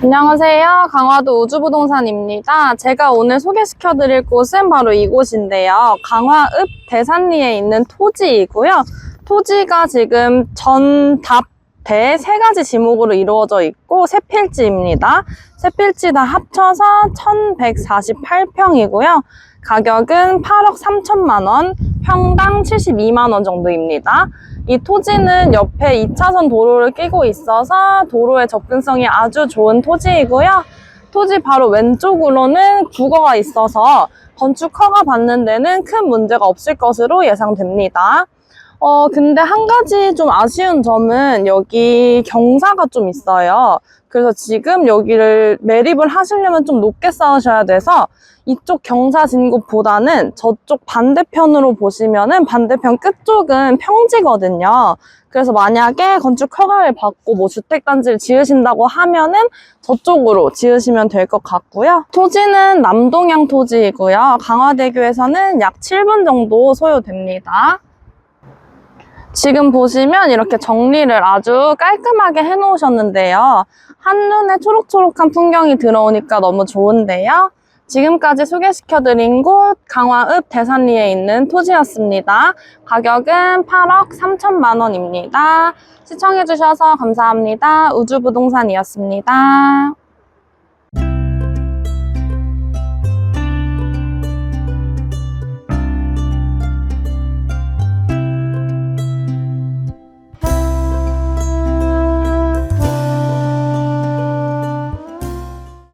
안녕하세요. 강화도 우주부동산입니다. 제가 오늘 소개시켜 드릴 곳은 바로 이곳인데요. 강화읍 대산리에 있는 토지이고요. 토지가 지금 전답 대세 가지 지목으로 이루어져 있고 세 필지입니다. 세 필지 다 합쳐서 1148평이고요. 가격은 8억 3천만 원, 평당 72만 원 정도입니다. 이 토지는 옆에 2차선 도로를 끼고 있어서 도로의 접근성이 아주 좋은 토지이고요. 토지 바로 왼쪽으로는 국어가 있어서 건축 허가 받는 데는 큰 문제가 없을 것으로 예상됩니다. 어, 근데 한 가지 좀 아쉬운 점은 여기 경사가 좀 있어요. 그래서 지금 여기를 매립을 하시려면 좀 높게 쌓으셔야 돼서 이쪽 경사 진 곳보다는 저쪽 반대편으로 보시면은 반대편 끝쪽은 평지거든요. 그래서 만약에 건축 허가를 받고 뭐 주택단지를 지으신다고 하면은 저쪽으로 지으시면 될 것 같고요. 토지는 남동향 토지이고요. 강화대교에서는 약 7분 정도 소요됩니다. 지금 보시면 이렇게 정리를 아주 깔끔하게 해놓으셨는데요. 한눈에 초록초록한 풍경이 들어오니까 너무 좋은데요. 지금까지 소개시켜드린 곳 강화읍 대산리에 있는 토지였습니다. 가격은 8억 3천만 원입니다. 시청해주셔서 감사합니다. 우주부동산이었습니다.